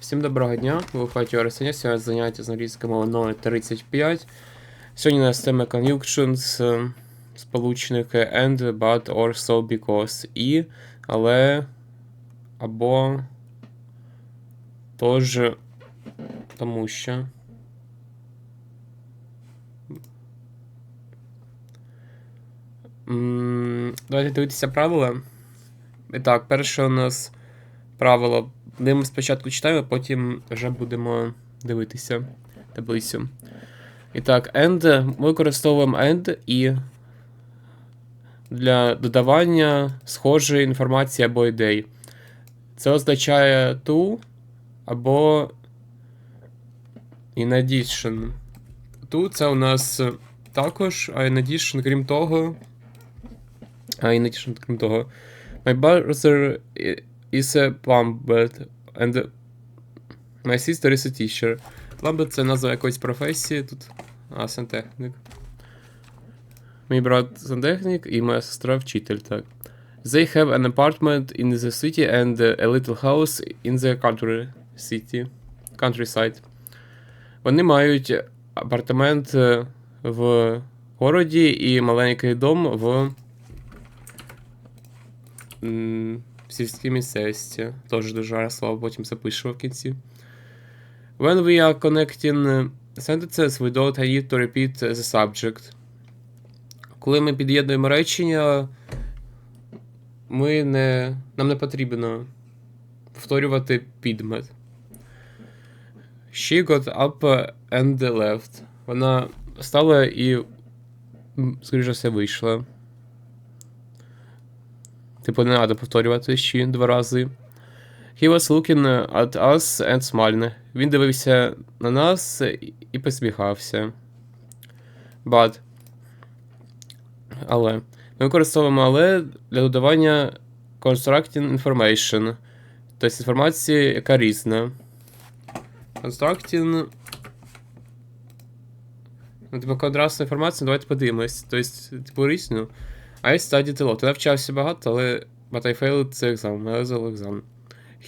Всім доброго дня, ви в хаті Арсеня, сьогодні заняття з англійської мови номер 35. Сьогодні у нас тема conjunctions, е, сполучники and, but, or, so, because, і, але, або, тож, тому що. Давайте дивитися правила. І так, перше у нас правило. Ми спочатку читаємо, потім вже будемо дивитися таблицю. І так, and. Ми використовуємо and і для додавання схожої інформації або ідей. Це означає to або in addition. To це у нас також, а in addition, крім того. А in addition, крім того. My brother is a plumber and my sister is a teacher. Plumber це назва якоїсь професії тут. А, сантехнік. Мій брат сантехнік і моя сестра вчитель, так. They have an apartment in the city and a little house in the country city. Countryside. Вони мають апартамент е, в городі і маленький дом в в сільській місцевості. Теж дуже гарне слово, потім запишу в кінці. When we are connecting sentences, we don't need to repeat the subject. Коли ми під'єднуємо речення, ми не, нам не потрібно повторювати підмет. She got up and left. Вона встала і, скоріше все, вийшла. Типу, не треба повторювати ще два рази. He was looking at us and smiling. Він дивився на нас і посміхався. But. Але. Ми використовуємо але для додавання constructing information. Тобто інформації, яка різна. Constructing. Ну, типу, контрастна інформація, давайте подивимось. Тобто, типу, різну. I studied a lot. Я навчався багато, але but I failed the exam. Я екзамен.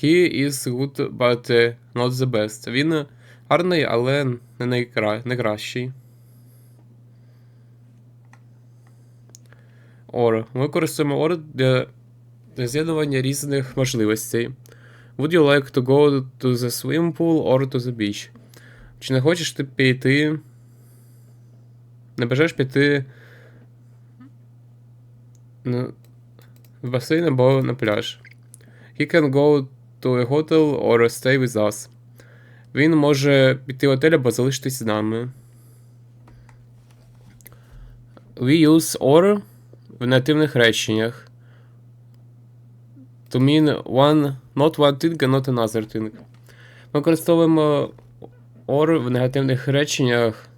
He is good, but uh, not the best. Він гарний, але не найкра... найкращий. Or. Ми використовуємо or для, з'єднування різних можливостей. Would you like to go to the swimming pool or to the beach? Чи не хочеш ти піти? Не бажаєш піти в басейн або на пляж. He can go to a hotel or stay with us. Він може піти в готель або залишитись з нами. We use or в нативних реченнях. To mean one, not one thing and not another thing. Ми використовуємо or в негативних реченнях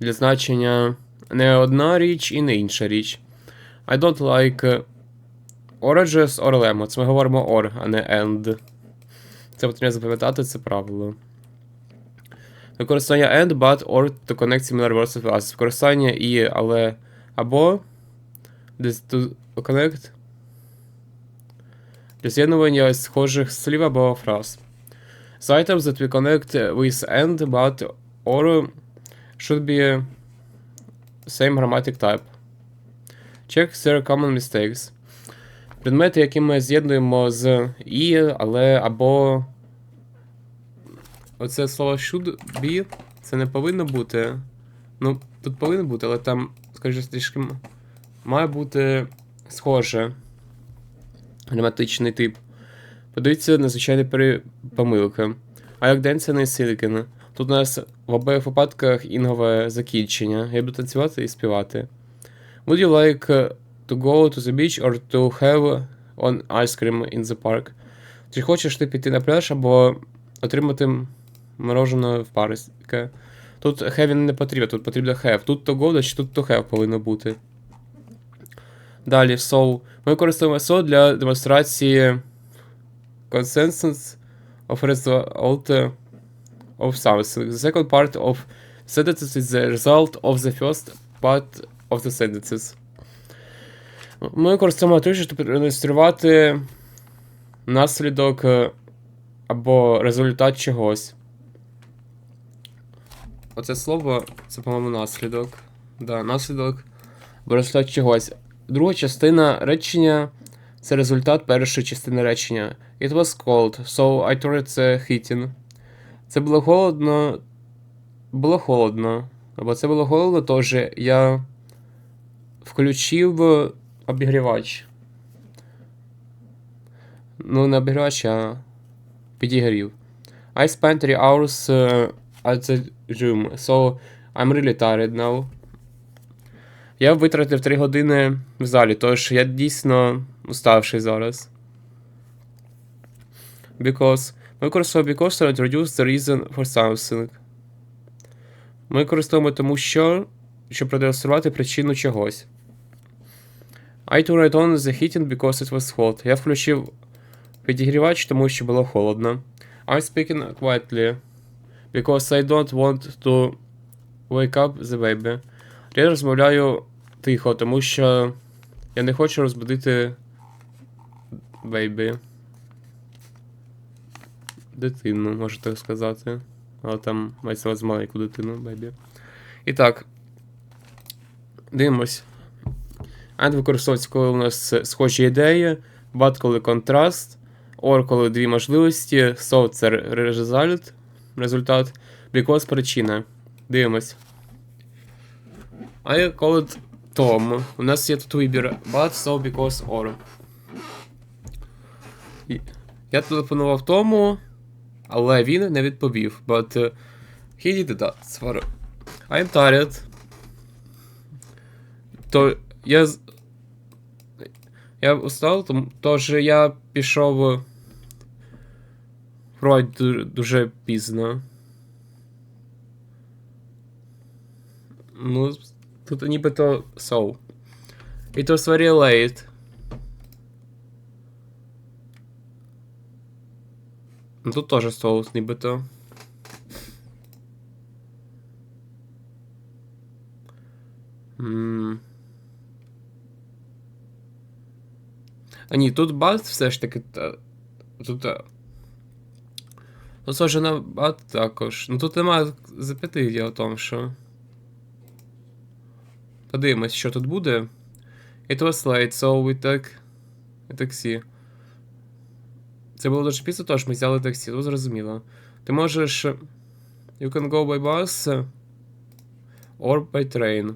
для значення не одна річ і не інша річ. I don't like uh, oranges or lemons. Ми говоримо or, а не and. Це потрібно запам'ятати, це правило. Використання and, but, or to connect similar words with us. Використання і, але, або to connect для схожих слів або фраз. The items that we connect with and, but, or should be same grammatic type. Check their common mistakes. Предмети, які ми з'єднуємо з і, але або. Оце слово should be, це не повинно бути. Ну, тут повинно бути, але там, скажімо, трішки має бути схоже. Граматичний тип. Подивіться на звичайні пере- помилки. А як Денсен і Сілікін. Тут у нас в обох випадках інгове закінчення. Я буду танцювати і співати. Would you like uh, to go to the beach or to have on ice cream in the park? Чи хочеш ти піти на пляж або отримати морожене в парку? Тут have не потрібно, тут потрібно have. Тут to go, чи тут to have повинно бути. Далі, so. Ми використовуємо so для демонстрації consensus of result of something. The second part of sentences is the result of the first part of the sentences. Ми використовуємо трішки, щоб продемонструвати наслідок е, або результат чогось. Оце слово, це, по-моєму, наслідок. Да, наслідок або результат чогось. Друга частина речення це результат першої частини речення. It was cold, so I turned the heating. Це було холодно. Було холодно. Або це було холодно, тож я включив обігрівач. Ну, не обігрівач, а підігрів. I spent 3 hours uh, at the gym, so I'm really tired now. Я витратив 3 години в залі, тож я дійсно уставший зараз. Because. Ми використовуємо because to introduce the reason for something. Ми використовуємо тому що, щоб продемонструвати причину чогось. I turned on the heating because it was hot. Я включив підігрівач, тому що було холодно. I'm speaking quietly because I don't want to wake up the baby. Я розмовляю тихо, тому що я не хочу розбудити бейбі. Дитину, можна так сказати. Але там мається увазі маленьку дитину, бейбі. І так. Дивимось. Використовується, коли у нас схожі ідеї, but коли контраст, or коли дві можливості, so це result, результат, because причина. Дивимось. I call it Tom. У нас є тут вибір but, so, because, or. Я телефонував Тому, але він не відповів. But uh, he did that. I'm tired. То я. з- Я устав, тому- тож я пішов. Вроді ду- дуже пізно. Ну, тут нібито so. It was very late. Ну тут теж соус, нібито. А ні, тут бат все ж таки. та- Тут. а, Ну, схоже на бат також. Ну тут немає запяти я о тому, що. Подивимось, що тут буде. It was late, so we took a taxi. Це було дуже пізно, тож ми взяли таксі, тут зрозуміло. Ти можеш. You can go by bus or by train.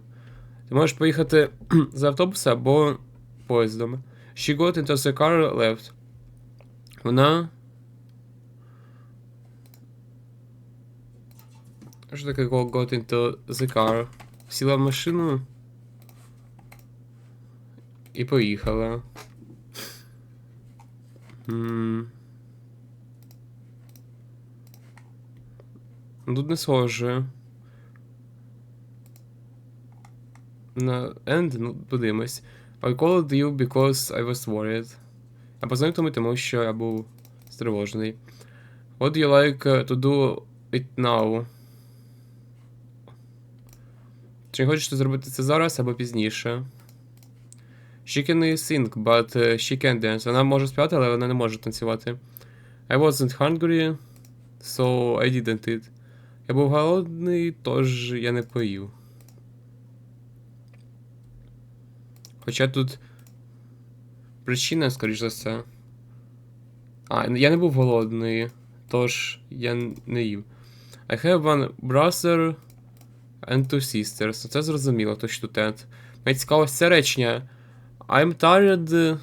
Ти можеш поїхати з автобуса або поїздом. She got into the car left. Вона. Що таке go- got into the car? Сіла в машину. І поїхала. Ну, Тут не схоже. На end, ну, подивимось. I called you because I was worried. Я позвонив тобі, тому що я був стривожений. What do you like uh, to do it now? Чи хочеш ти зробити це зараз або пізніше? She can sing, but uh, she can't dance. Вона може співати, але вона не може танцювати. I wasn't hungry, so I didn't eat. Я був голодний, тож я не поїв. Хоча тут причина, скоріш за все. А, я не був голодний, тож я не їв. I have one brother and two sisters. Це зрозуміло, то що тут end. Мені цікаво це речення. I'm tired.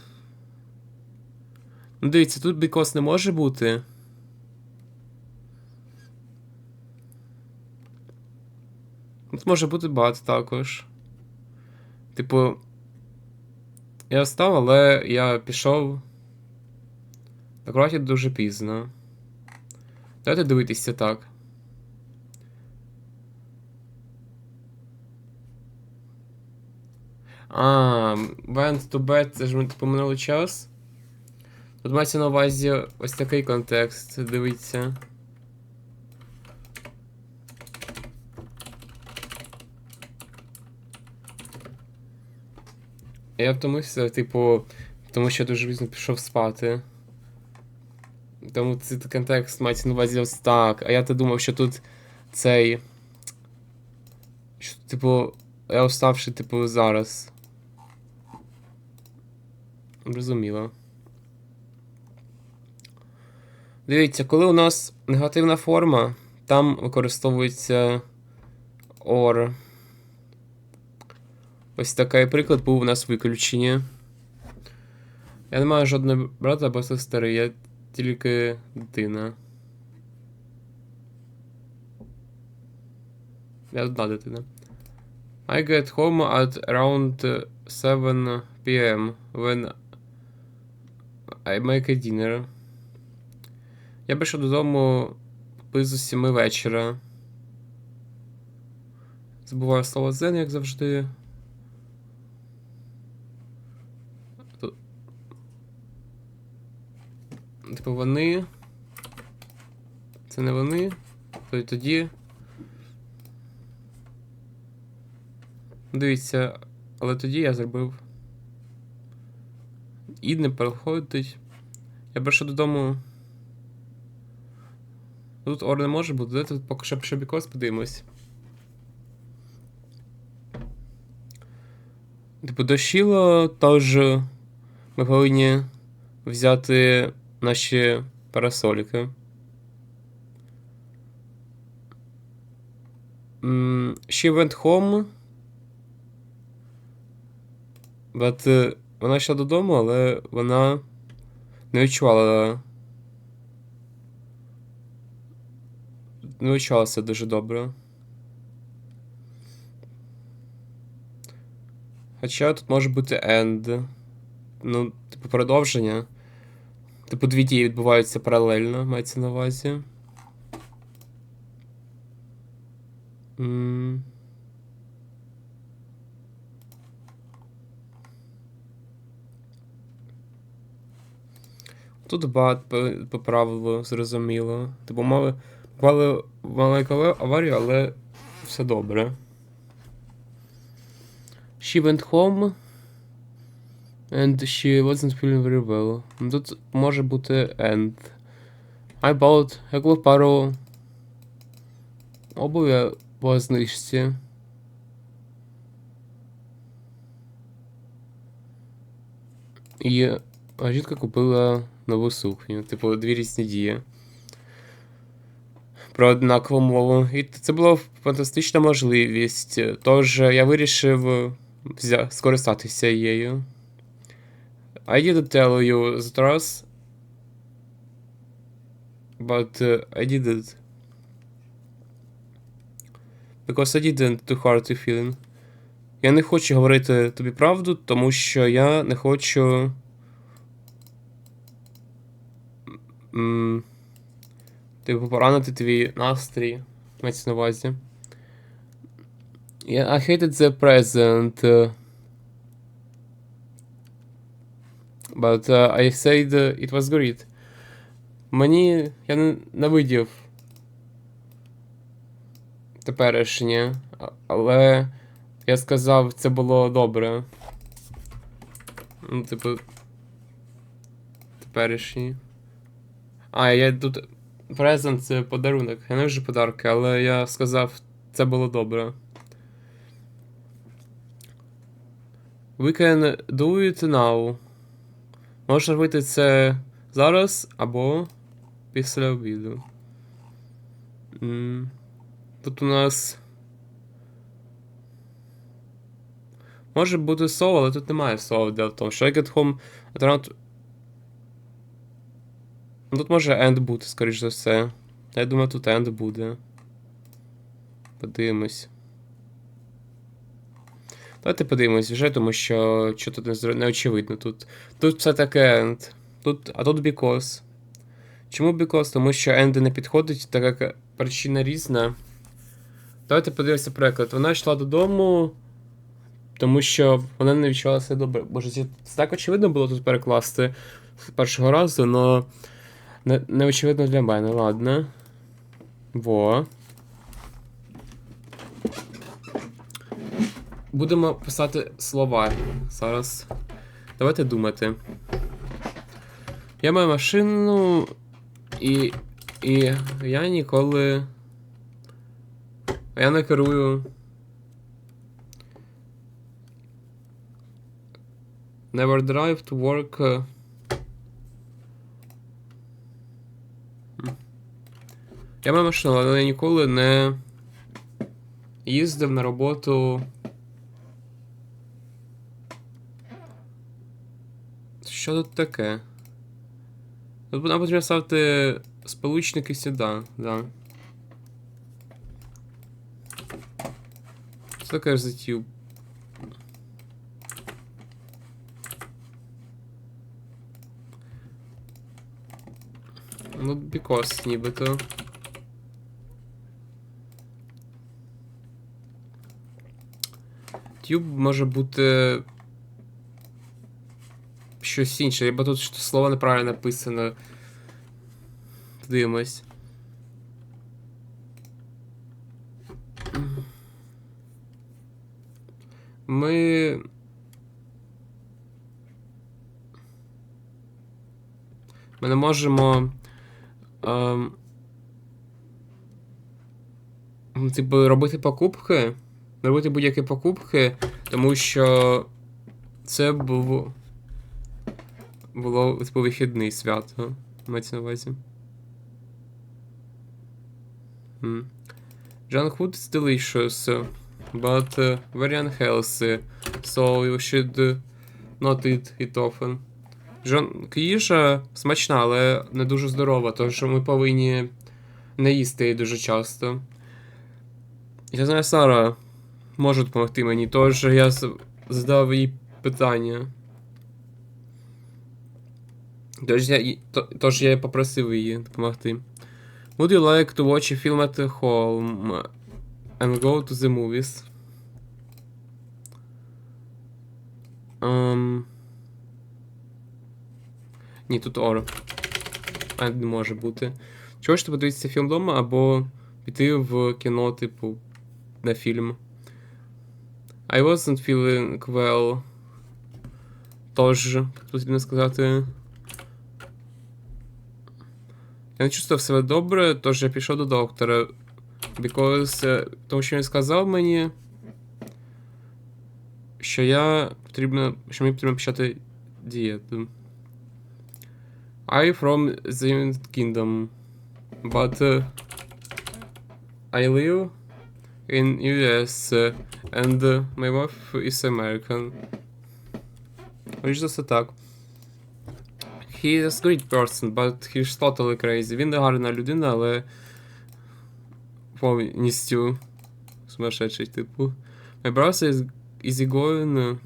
Ну, дивіться, тут because не може бути. Тут може бути бат також. Типу. Я встав, але я пішов. На кроваті дуже пізно. Давайте дивитися так. А, went to bed, це ж ми типу минулий час. Тут мається на увазі ось такий контекст, дивіться. Я втомився, типу, тому що я дуже пізно пішов спати. Тому цей контекст мається на увазі так. А я то думав, що тут цей. Що, типу, я уставший, типу, зараз. Розуміло. Дивіться, коли у нас негативна форма, там використовується OR. Ось такий приклад був у нас виключення. Я не маю жодного брата або сестри, я тільки дитина. Я одна дитина. I get home at around 7 p.m. when I make a dinner. Я прийшов додому близько 7 вечора. Забуваю слово зен, як завжди. Тут. Типу вони. Це не вони. То й тоді. Дивіться, але тоді я зробив. І не переходить. Я прийшов додому. Тут ор не може бути, тут поки що Шебікос подивимось. Типу, дощило, тож ми повинні взяти наші парасоліки. She went home. But, е, вона йшла додому, але вона не відчувала. Не відчувала себе дуже добре. Хоча тут може бути end. Ну, типу, продовження. Типу, дві дії відбуваються паралельно, мається на увазі. Тут бат по, по правилу зрозуміло. Типу, мали, мали маленьку аварію, але все добре. She went home. And she wasn't feeling very well. Тут може бути end. I bought. Я купив пару обув'я по знижці. І жінка купила нову сукню. Типу, дві різні дії. Про однакову мову. І це була фантастична можливість. Тож я вирішив скористатися її. I didn't tell you the truth, but uh, I did it. Because I didn't too hard to feeling. Я не хочу говорити тобі правду, тому що я не хочу. М, Типу, поранити твій настрій. Мається на увазі. Yeah, I hated the present. uh, But uh, I said uh, it was great. Мені. Я не- ненавидів теперішнє, але я сказав, це було добре. Ну, типу. Теперішнє. А, я тут. Презент це подарунок. Я не вже подарки, але я сказав, це було добре. We can do it now. Можна робити це зараз або після обіду. Тут у нас. Може бути слово, але тут немає слова для того. Що I get home at around... Тут може end бути, скоріш за все. Я думаю, тут end буде. Подивимось. Давайте подивимось вже, тому що що тут не, очевидно тут. Тут все таке end. Тут, а тут because. Чому because? Тому що end не підходить, так як причина різна. Давайте подивимося приклад. Вона йшла додому, тому що вона не відчувала себе добре. Боже, це так очевидно було тут перекласти з першого разу, але не, не очевидно для мене, ладно. Во. Будемо писати слова зараз. Давайте думати. Я маю машину. І. І я ніколи. Я не керую. Never drive to work. Я маю машину, але я ніколи не їздив на роботу. Що тут таке? Тут нам потрібно ставити сполучники сюди, да. Що таке за тюб? Ну, бікос нібито. Тюб може бути. Щось інше, бо тут слово неправильно написано. Подивимось. Ми. Ми не можемо. Ем, типу, робити покупки. Робити будь-які покупки, тому що це був. Було типу, вихідний свято. Мається на увазі. Mm. Junk food is delicious, but uh, very unhealthy, so you should not eat it often. Junk їжа смачна, але не дуже здорова, що ми повинні не їсти її дуже часто. Я знаю, Сара може допомогти мені, тож я задав їй питання. Тож я, то, тож я попросив її допомогти. Would you like to watch a film at home and go to the movies? Um... Ні, тут or. А не може бути. Чого ж ти подивитися фільм вдома або піти в кіно, типу, на фільм? I wasn't feeling well. Тож, потрібно сказати. Я не чувствував себе добре, тож я пішов до доктора. Because, е, тому що він сказав мені, що я потрібно, що мені потрібно почати дієту. I from the United Kingdom, but uh, I live in US uh, and uh, my wife is American. Річ за так. He is a great person, but he's totally crazy. Він не гарна людина, але повністю сумасшедший, типу. My brother is easygoing.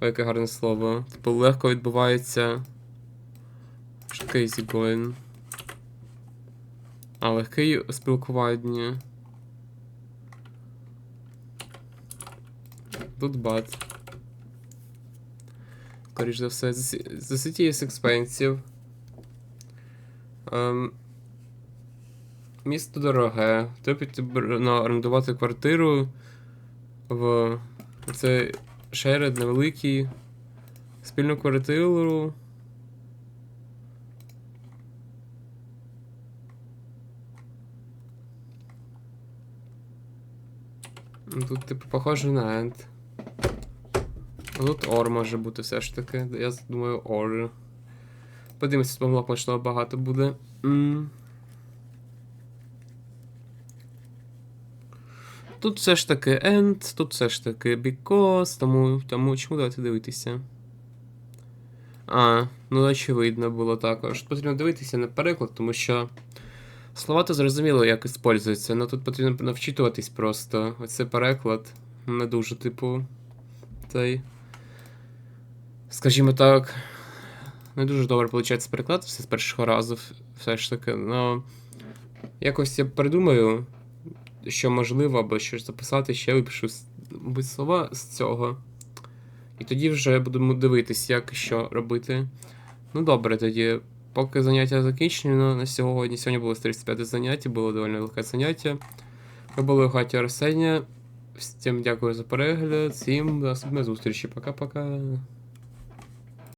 Ой, яке гарне слово. Типу, легко відбувається. Що таке easygoing? А, легке у спілкуванні. Тут бат. Скоріш за все. The city is expensive. Ем, місто дороге. Тобі потрібно орендувати квартиру в це шеред невеликий. Спільну квартиру. Тут, типу, похоже на end. Тут ор може бути все ж таки. Я думаю, ор. Подивимося, помилок можливо багато буде. Тут все ж таки end, тут все ж таки because, тому, тому чому давайте дивитися. А, ну очевидно було також. Потрібно дивитися на переклад, тому що слова то зрозуміло, як іспользуються, але тут потрібно навчитуватись просто. Оце переклад. Не дуже, типу. Цей. Скажімо так. Не дуже добре виходить переклад все з першого разу, все ж таки. Ну, якось я придумаю, що можливо, або щось записати, ще випишу слова з цього. І тоді вже будемо дивитись, як що робити. Ну добре, тоді. Поки заняття закінчено на сьогодні. Сьогодні було 35 заняття, було доволі легке заняття. Ми були у хаті Арсенія. Всім дякую за перегляд, всім до наступної зустрічі. Пока-пока.